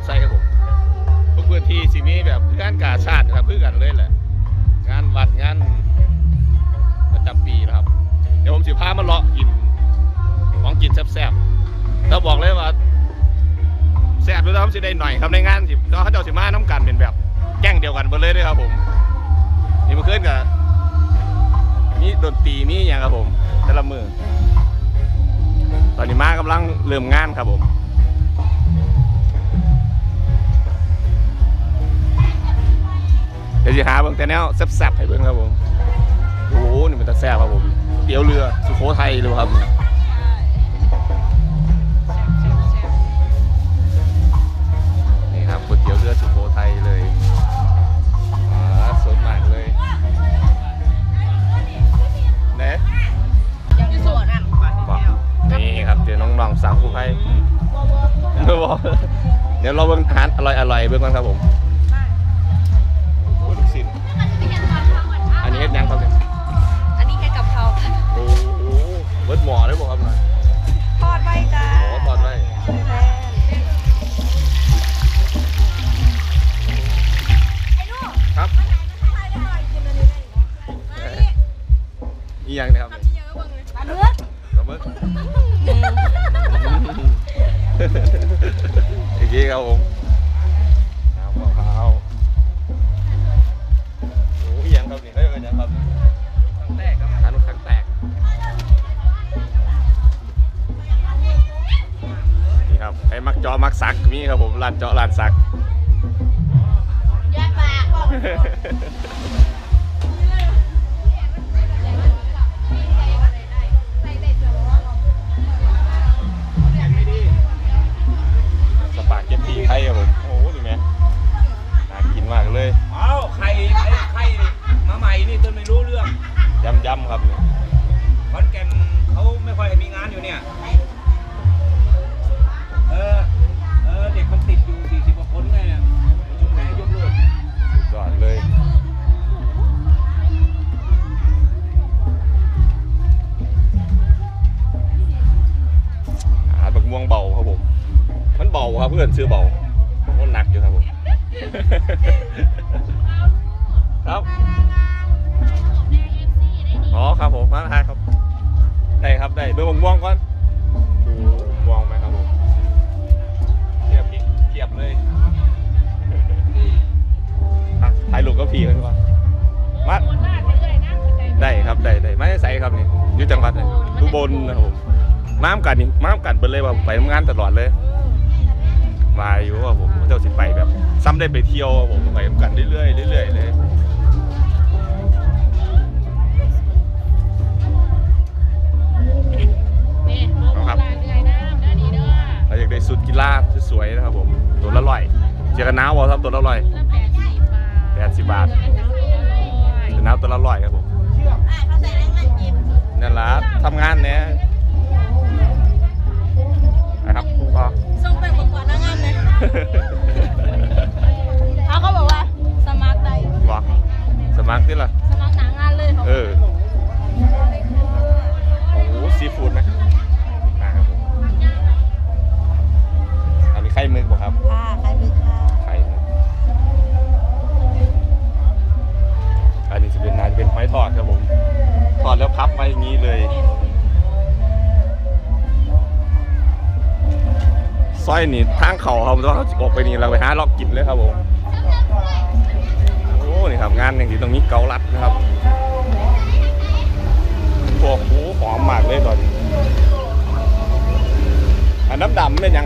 ำไส้ครับผมทุกพื้นที่สิมีแบบงานกาชาตินะครับคือกันเลยแหละงานวัดงานประจำปีนะครับ เดี๋ยวผมสิพามาเลาะกินของกินแซ่บๆแล้วบอกเลยว่าแซ่บด้วยนะสิได้หน่อยครับในงานสิก็เขาเจ้าสิมาน้ำกันเป็นแบบแก๊งเดียวกันหมดเลยด้วยครับผมนี่มาขึ้นกับมีดนตรีมีอย่างครับผมแต่ละมือตอนนี้มากำลังเริ่มงานครับผม ดี๋ยวจะหาเบิ่งแต่แนวแซ่บๆให้เบิ่งครับผมโอ้โหนี่มันตะแซ่บครับผมเตี๋ยวเรือสุโขทัยเลยครับนี่ครับก๋วยเตี๋ยวเรือสุโขทัยเลยอ่าสดมากเลยเนะยังสวนอะบอกนี่ครับเจอน้องๆสาวผู้ไทยบอกเดี๋ยวเราเบิ่งอาหารอร่อยๆเบิ่งกันครับผม ดยังครับเนี่ยอันนี้แค่กับเขาค่ะโอ้โหเบิดหมอได้บอกครับหน่อยทอดใบจ้าโอ้ตอนไว้แพงครับอีหยังเนะครับปลาเนื้อกระเบิดอีกทีครับผม ไอ้มักจอมักสักมีครับผมร้านเจาะร้านสักแยกปลาสปาเกตตี้ไทยครับผมโอ้โหดูไหมน่ากินมากเลยเอ้าไข่ไอ้ไข่นี่มาใหม่นี่ต้นไม่รู้เรื่องยำยำๆครับนี่ขอนแก่นเขาไม่ค่อยมีงานอยู่เนี่ย ได้ครับได้ได้ไม่ได้ใส่ครับนี่อยู่จังหวัดไหนอุบลนะครับผมมาทำกันนี่มาทำกันเบิดเลยว่าไปทำงานตลอดเลยมาอยู่ว่าผมเจ้าสิไปแบบ ซ้ำได้ไปเที่ยวว่าผมไปทำกันเรื่อยๆเรื่อยๆเลยเอาครับเราอยากได้สุดกีฬาสวยๆนะครับผมตัวละร้อยเจอกันน้าวบอครับตัวละร้อยแปดสิบบาทเจอน้ำตัวละร้อยครับผม นั่นละทำงานเนี่ย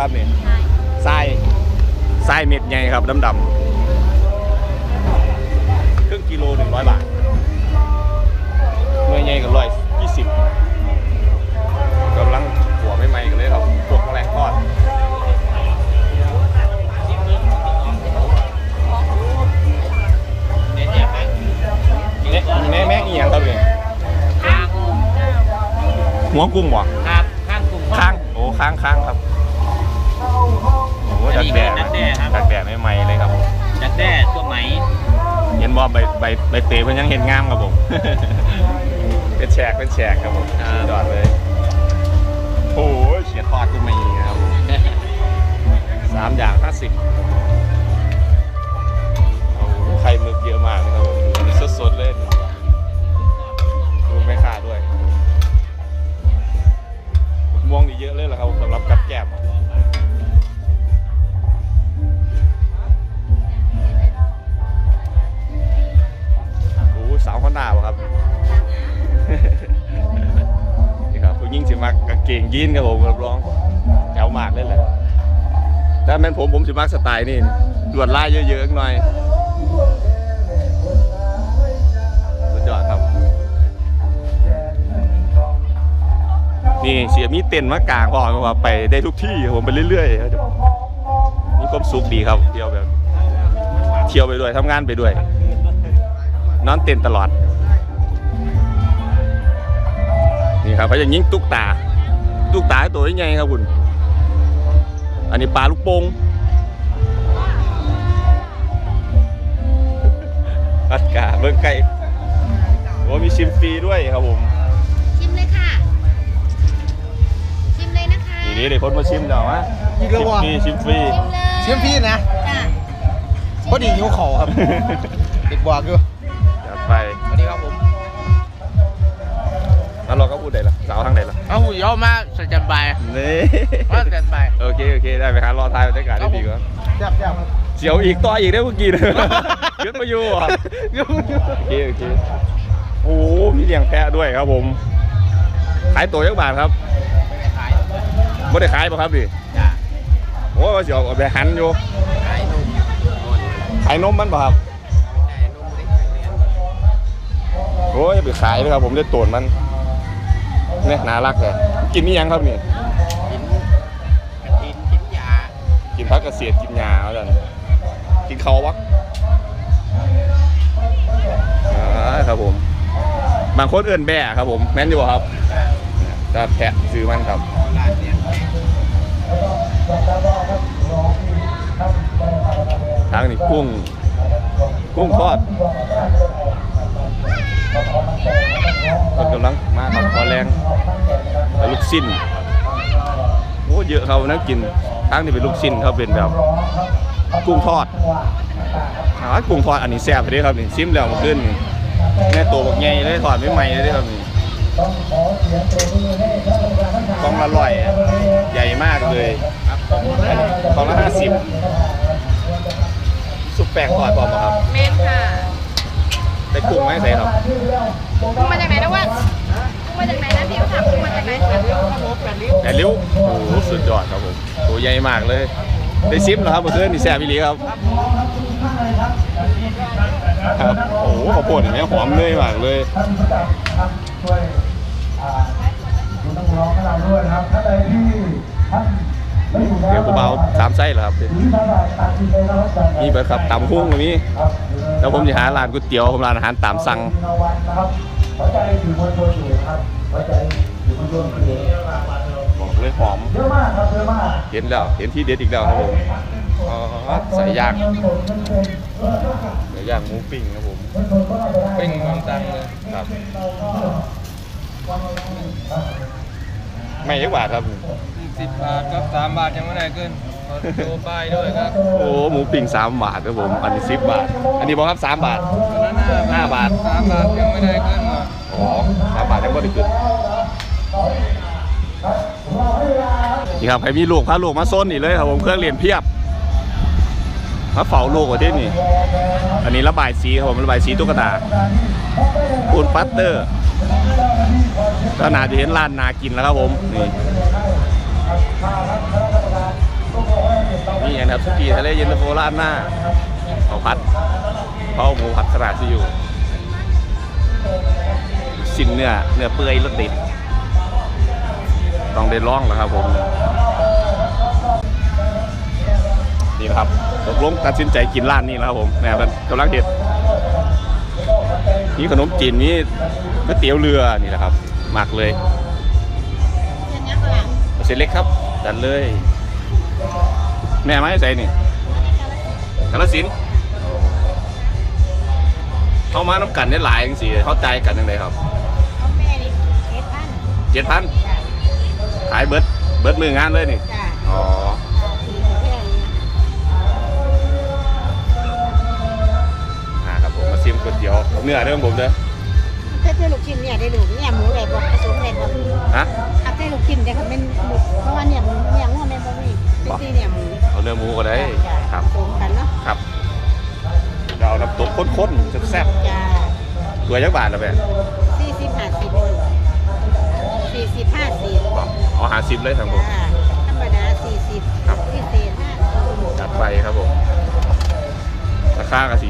ครับนี่ทรายทรายเม็ดใหญ่ครับน้ำดำครึ่งกิโลหนึ่งร้อยบาทเมื่อใหญ่กับร้อยยี่สิบกำลังหัวใหม่ๆกันเลยครับพวกแมลงทอดเนี่ยแม่แม่อีหยังครับเนี่ยข้างหัวกุ้งวะครับข้างกลุ่มข้างโอ้ข้างข้างครับ ใบใบใบเตยเพิ่นยังเห็นงามครับผม เป็นแฉกเป็นแฉกครับผมสุดยอดเลยโอ้ยเฉียดทอดก็มีครับผมสามอย่างห้าสิบโอ้โหไข่หมึกเยอะมากนะครับผมอันนี้สดๆเลยดูไม่ขาดด้วยม่วงนี่เยอะเลยเหรอครับสำหรับกับแกล้ม สาวข้าหน้าป่ะครับ นี่ครับผู้ยิ่งสิมักกางเกงยีนครับผมรับรองแถวมากเลยแหละแต่แม่นผมผมสิมักสไตล์นี่ลวดลายเยอะๆหน่อยสุดยอดครับ นี่เสียมีเต็นมากลางพอมาไปได้ทุกที่ผมไปเรื่อยๆครับมีความสุขดีครับเที่ยวแบบ เที่ยวไปด้วยทำงานไปด้วย นอนเต็นท์ตลอด นี่ครับเขาจะยิงตุ๊กตา ตุ๊กตาตัวใหญ่ครับคุณ อันนี้ปลาลูกโป่งอัดกาเบิ้งไก่โอ้มีชิมฟรีด้วยครับผม ชิมเลยค่ะ ชิมเลยนะคะนี่นี่เด็กคนมาชิมเดี๋ยววะอีกแล้ววะ ชิมฟรีชิมฟรี ชิมเลยเสียมพี่นะจ้ะพอดีหิวเข่าครับ เด็กบอกอยู่าวทางไหนล่ะเอาหูยอมาสแตนบายนี่มาสแตนบายโอเคโอเคได้ไหมครับรอทายบรรยากาศได้ดีกว่าแซ่บแซ่บเสียวอีกต่ออีกได้เมื่อกี้นะเยอะมาอยู่อะโอเคโอเคโอ้โหมีเลี้ยงแพะด้วยครับผม ขายตัวยักบาทครับขายไม่ได้ขายป่ะครับดิจ้าโอ้ว่าเสียวเอาไปหันอยู่ขายนมขายนมมันป่ะครับขายนมเล็กนักเรียนโอ้ยอย่าไปขายเลยครับผมได้ตัวมัน เนี่ยน่ารักเลยกินนี่ยังครับนี่กินกระถินกินยากินพักเกษตรกินยาแล้วกันกินเขาวะอ่าครับผม บางคนเอื่นแบ่ครับผม แม่นอยู่บ่ครับจะแพะซื้อมันครับร้านเนี่ยทางนี้กุ้ง กุ้งทอดคนกำลังมาครับพอ แรงแล้วลูกสิ้นโอ้เยอะเขานะกินทางนี้เป็นลูกสิ้นเขาเป็นแบบกุ้งทอดอ่ากุ้งทอดอันนี้แซ่บเลยครับนี่ซิมแล้วเมาขึ้นนี่แม่ตัวบักใหญ่เลยทอดไม่ใหม่เลยครับนี่กล่องละร้อยอะใหญ่มากเลยอันนี้กล่องละห้าสิบซุปแป้งทอดพร้อมบ่ครับเมนค่ะได้กุ้งไหมใส่ครับกุ้งมาจากไหนนะวะกุ้ง มาจากไหนนะเดี๋ยวถามกุ้งมาจากไหนแต่ลิ้วโอ้โหสุดยอดครับผมตัวใหญ่มากเลย ได้ซิมเหรอครับเมื่อคืนนี่แซ่บอีหลีครับ ครับ โอ้โหข้าวโพดอย่างเงี้ยหอมเลยมากเลยเดี๋ยวกูเบาสามไส้เหรอครับ มีเบิร์ครับตำหุ้งตรงนี้ แล้วผมจะหาร้านก๋วยเตี๋ยวผมร้านอาหารตามสั่งสนใจถือมือถือครับ อกเลยหอมเห็นแล้ว เห็นที่เด็ดอีกแล้วครับผมอ๋อใส่ย่างใส่ย่างหมูปิ้งครับผมเป็นความตังเลยครับ ไม่ยักบาทครับสิบบาทครับสามบาทยังไม่ได้ขึ้นขอโชว์ป้ายด้วยครับ โอ้ หมูปิ้งสามบาทครับผม อันนี้สิบบาท อันนี้บอกครับสามบาทตอนนั้นห้าบาทสามบาทยังไม่ได้ขึ้น มาอ๋อสามบาทยังไม่ได้ขึ้นนี่ครับใครมีลูกพาลูกมาโซนนี่เลยครับผมเครื่องเรียนเพียบมาเฝ้าลูกกว่าที่นี่อันนี้ระบายสีครับผมระบายสีตุ๊กตาปูนปัตเตอร์ก็น่าจะเห็นร้านนากินแล้วครับผมนี่นี่อย่างนะครับสุกี้ทะเลเย็นตาโฟร้านหน้าเขาพัดเขาหมูผัดขนาดที่อยู่ สิ้นเนื้อเนื้อเปื่อยรสติด ต้องได้ลองแล้วครับผมนี่นะครับตกลงตัดสินใจกินร้านนี้แล้วครับผมแม่มันกำลังเด็ดนี่ขนมจีนนี่ก๋วยเตี๋ยวเรือนี่แหละครับหมักเลยเชินเอาเส้นเล็กครับจัดเลย แม่ไม้ใส่นี่กาลสินเข้ามาน้ำกันได้หลายจังสิเข้าใจกันยังไงครับ เจ็ดพันขายเบิดเบิดมืองานเลยนี่อ๋อ สีาครับผมมาซิมก๋วยเตี๋ยวเนื้อเรื่องผมเด้อถ้าเธอลูกชิ้นเนี่ยได้ลูกเนี่ยหมูได้บ่ผสมได้บ่ฮะ ถ้าเธอลูกชิ้นได้ก็เป็นหมูเพราะว่าเนี่ยหมูเนี่ยงัวแม่นบ่มีเป็นที่เนี่ยหมูเอาเนื้อหมูก็ได้ครับ ผสมกันเนาะครับเดี๋เอาน้ำตุกข้นๆแซ่บจ้ะๆตัวยักษ์บาทละแบบ บห้าสิบบอกเอาหาซิมเลยทางผม จ้าธรรมดาสี่สิบครับ พิเศษห้าสิบจัดไปครับผม ราคากระสี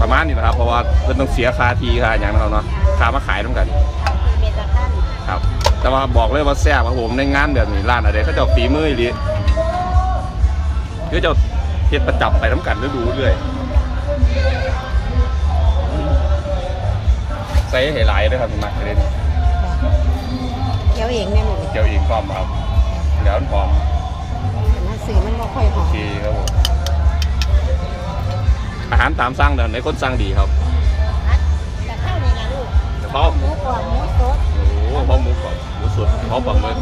ประมาณนี้นะครับ เพราะว่าเพิ่นต้องเสียค่าทีค่าอย่างนะครับเนาะค่ามาขายต้องกันเมตาท่านครับ แต่ว่าบอกเลยว่าแซ่บครับผมในงานแบบนี้ร้านอะไรเขาเจะฝีมืออีหลีคือเจะเฮ็ดประจับไปน้ำกันแล้วดูเรื่อยใส่ให้หลายเลยครับพี่มักเลยเกี่ยวเองเนี่ยหนูเจียวเองพร้อมครับเดี๋ยวมันพร้อมหนังสือมันบ่ค่อยหอโอมเคครับผมอาหารตามสั่งเดี๋ยวไหนคนสั่งดีครับแต่ข้าวนี่นะลูกเดี๋ยวพอหมูกรอบหมูสดโอ้โหพอหมูกรอบหมูสดพอปลาหมึก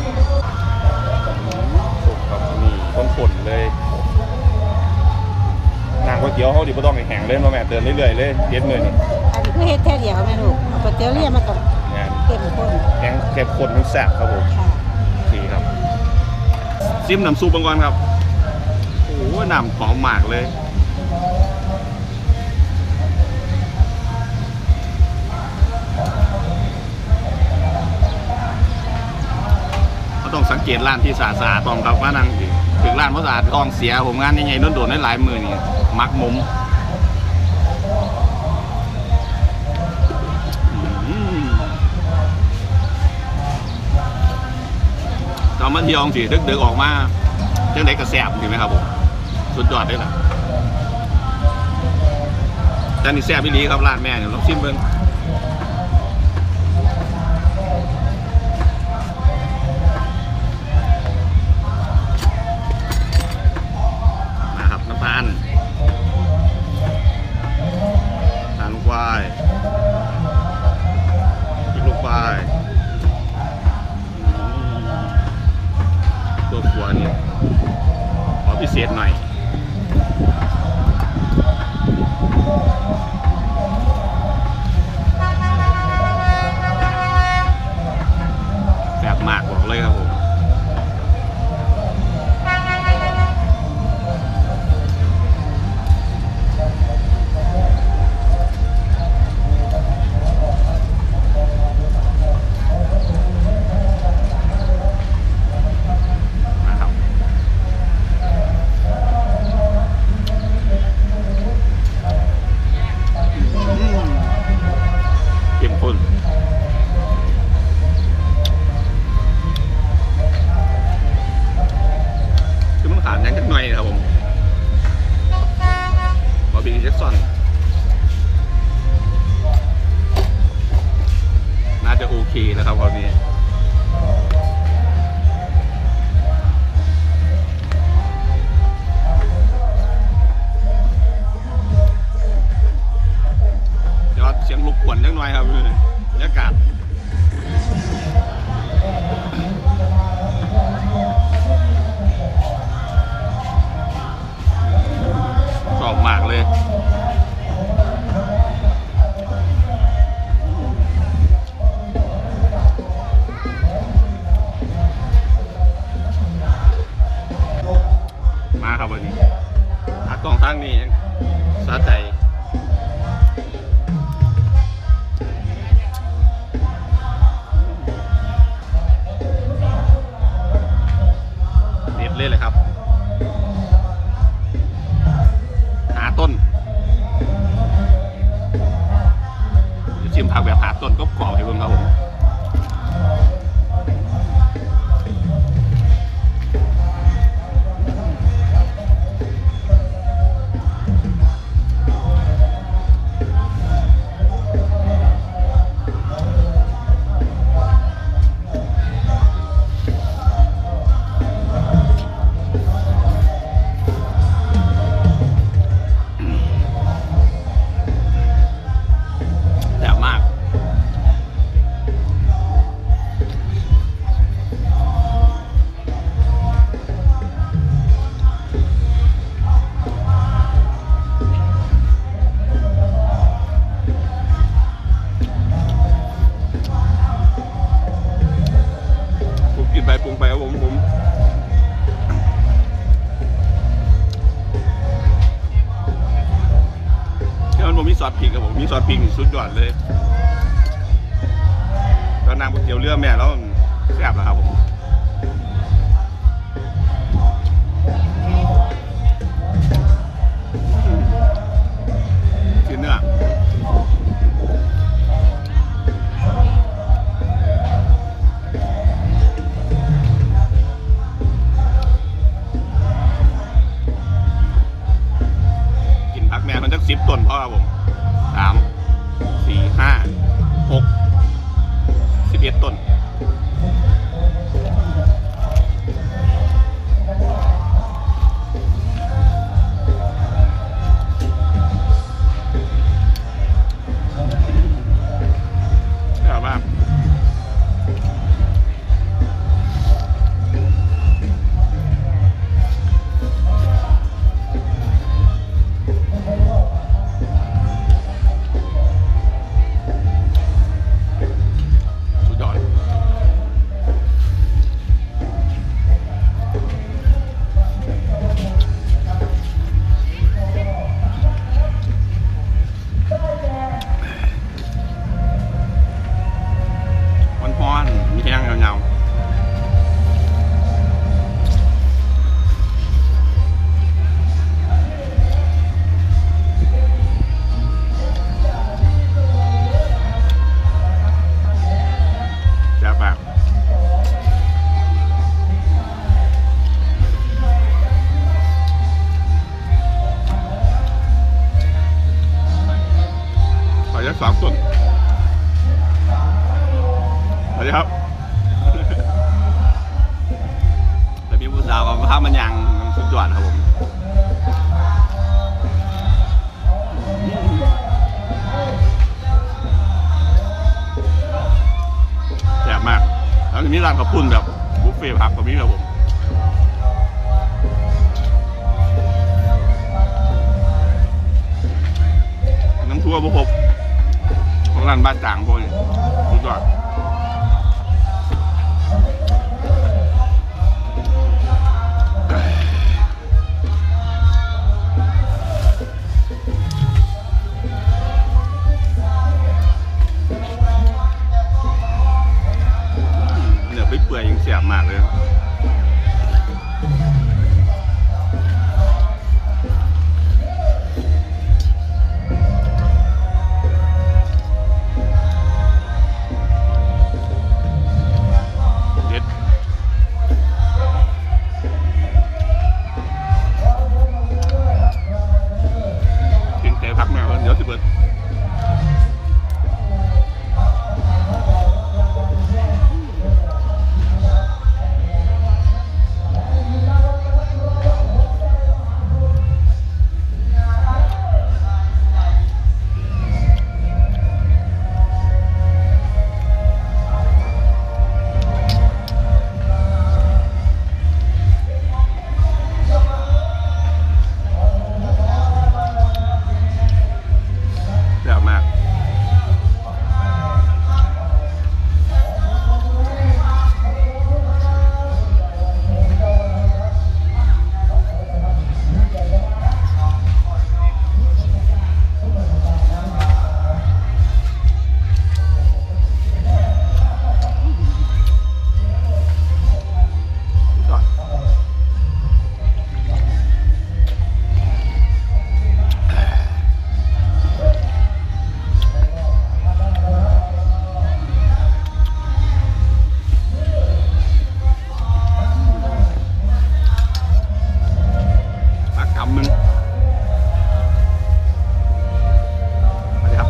สุกครับนี่ต้นผลเลยนางก๋วยเตี๋ยวเขาดิบ่ต้องให้แห้งเลยมาแม่เติมเรื่อยๆเลยเด็ดมือนี่อันนี้คือเฮ็ดแท้เดียวแม่ลูกเอาก๋วยเตี๋ยวเรียมันต้องงาน เข้มข้นแกงเข้มข้นทั้งแซ่บครับผมค่ะดีครับซิมน้ำซุปบังก่อนครับโอ้โหน้ำหอมมากเลยก็ต้องสังเกตร้านที่สะอาดๆต้องครับว่านั่งถึงร้านเพราะสะอาดกองเสียผมงานใหญ่ๆโดนๆได้หลายมือนี่มักมุม มาเที่ยวสิดึกๆออกมาจังไดกระแสบถูกไหมครับผมสุดยอดเลยล่ะแต่นี่แซ่บอีหลีครับร้านแม่เนี่ยลองชิมเบิ่ง ครับคราวนี้เดี๋ยวเสียงรบกวนจังหน่อยครับบรรยากาศชอบมากเลย ทางนี้ยังสะใจ ซอสพริกครับผมมีซอสพริกนี่สุดยอดเลยแล้วน้ำก๋วยเตี๋ยวเรือแม่แล้วแซ่บนะครับผม สิ ดีครับแต่มีผู้สาวกับข้าวมันยังสุดยอดครับผมแซ่บมาก แล้วทีนี้ร้านข้าวปุ้นแบบบุฟเฟ่ต์ผักแบบนี้ครับผมน้ำทั่วบุคบของร้านบ้านจางพวกนี้สุดยอด